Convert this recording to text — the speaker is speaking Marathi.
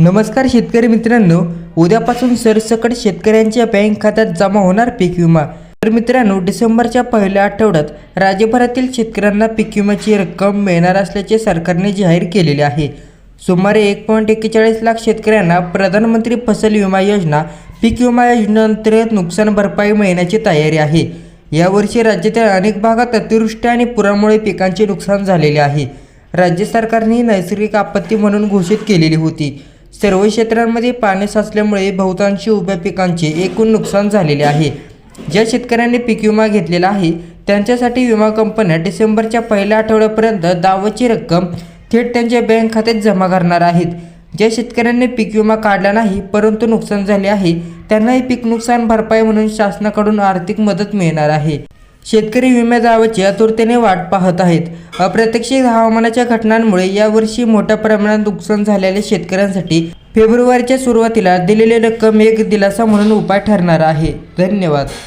नमस्कार शेतकरी मित्रांनो उद्यापासून सरसकट शेतकऱ्यांच्या बँक खात्यात जमा होणार पीक विमा. तर मित्रांनो डिसेंबरच्या पहिल्या आठवड्यात राज्यभरातील शेतकऱ्यांना पीक विम्याची रक्कम मिळणार असल्याचे सरकारने जाहीर केलेले आहे. सुमारे एक पॉईंट एक्केचाळीस लाख शेतकऱ्यांना प्रधानमंत्री फसल विमा योजना पीक विमा योजनेअंतर्गत नुकसान भरपाई मिळण्याची तयारी आहे. यावर्षी राज्यातील अनेक भागात अतिवृष्टी आणि पुरामुळे पिकांचे नुकसान झालेले आहे. राज्य सरकारने नैसर्गिक आपत्ती म्हणून घोषित केलेली होती. सर्व क्षेत्रांमध्ये पाणी साचल्यामुळे बहुतांशी उभ्या पिकांचे एकूण नुकसान झालेले आहे. ज्या शेतकऱ्यांनी पीक विमा घेतलेला आहे त्यांच्यासाठी विमा कंपन्या डिसेंबरच्या पहिल्या आठवड्यापर्यंत दावाची रक्कम थेट त्यांच्या बँक खात्यात जमा करणार आहेत. ज्या शेतकऱ्यांनी पीक विमा काढला नाही परंतु नुकसान झाले आहे त्यांनाही पीक नुकसान भरपाई म्हणून शासनाकडून आर्थिक मदत मिळणार आहे. शेतकरी विम्या दावाची आतुरतेने वाट पाहत आहेत. अप्रत्यक्षित हवामानाच्या घटनांमुळे यावर्षी मोठ्या प्रमाणात नुकसान झालेल्या शेतकऱ्यांसाठी फेब्रुवारीच्या सुरुवातीला दिलेली रक्कम एक दिलासा म्हणून उपाय ठरणार आहे. धन्यवाद.